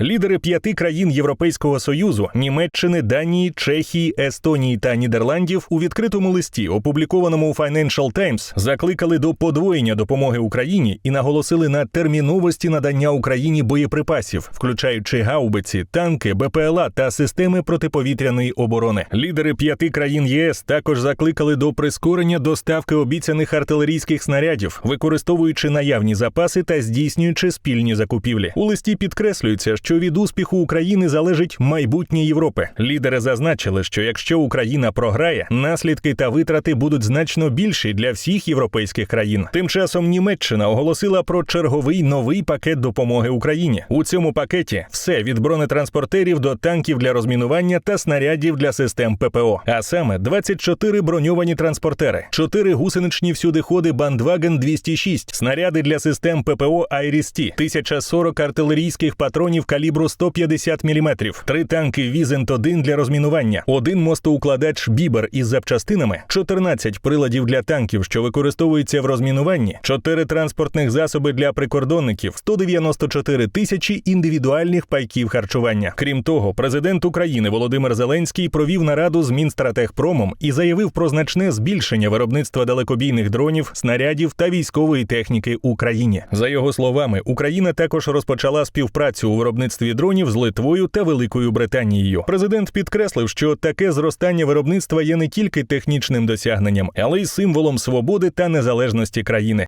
Лідери п'яти країн Європейського союзу Німеччини, Данії, Чехії, Естонії та Нідерландів у відкритому листі, опублікованому у Financial Times, закликали до подвоєння допомоги Україні і наголосили на терміновості надання Україні боєприпасів, включаючи гаубиці, танки, БПЛА та системи протиповітряної оборони. Лідери п'яти країн ЄС також закликали до прискорення доставки обіцяних артилерійських снарядів, використовуючи наявні запаси та здійснюючи спільні закупівлі. У листі підкреслюється, що від успіху України залежить майбутнє Європи. Лідери зазначили, що якщо Україна програє, наслідки та витрати будуть значно більші для всіх європейських країн. Тим часом Німеччина оголосила про черговий новий пакет допомоги Україні. У цьому пакеті все від бронетранспортерів до танків для розмінування та снарядів для систем ППО. А саме 24 броньовані транспортери, 4 гусеничні всюдиходи Бандваген 206, снаряди для систем ППО Айріс-Ті, 1040 артилерійських патронів калібру 150 мм, 3 танки Візент-1 для розмінування, один мостоукладач Бібер із запчастинами, 14 приладів для танків, що використовуються в розмінуванні, 4 транспортних засоби для прикордонників, 194 тисячі індивідуальних пайків харчування. Крім того, президент України Володимир Зеленський провів нараду з Мінстратегпромом і заявив про значне збільшення виробництва далекобійних дронів, снарядів та військової техніки Україні. За його словами, Україна також розпочала співпрацю у виробництві дронів з Литвою та Великою Британією. Президент підкреслив, що таке зростання виробництва є не тільки технічним досягненням, але й символом свободи та незалежності країни.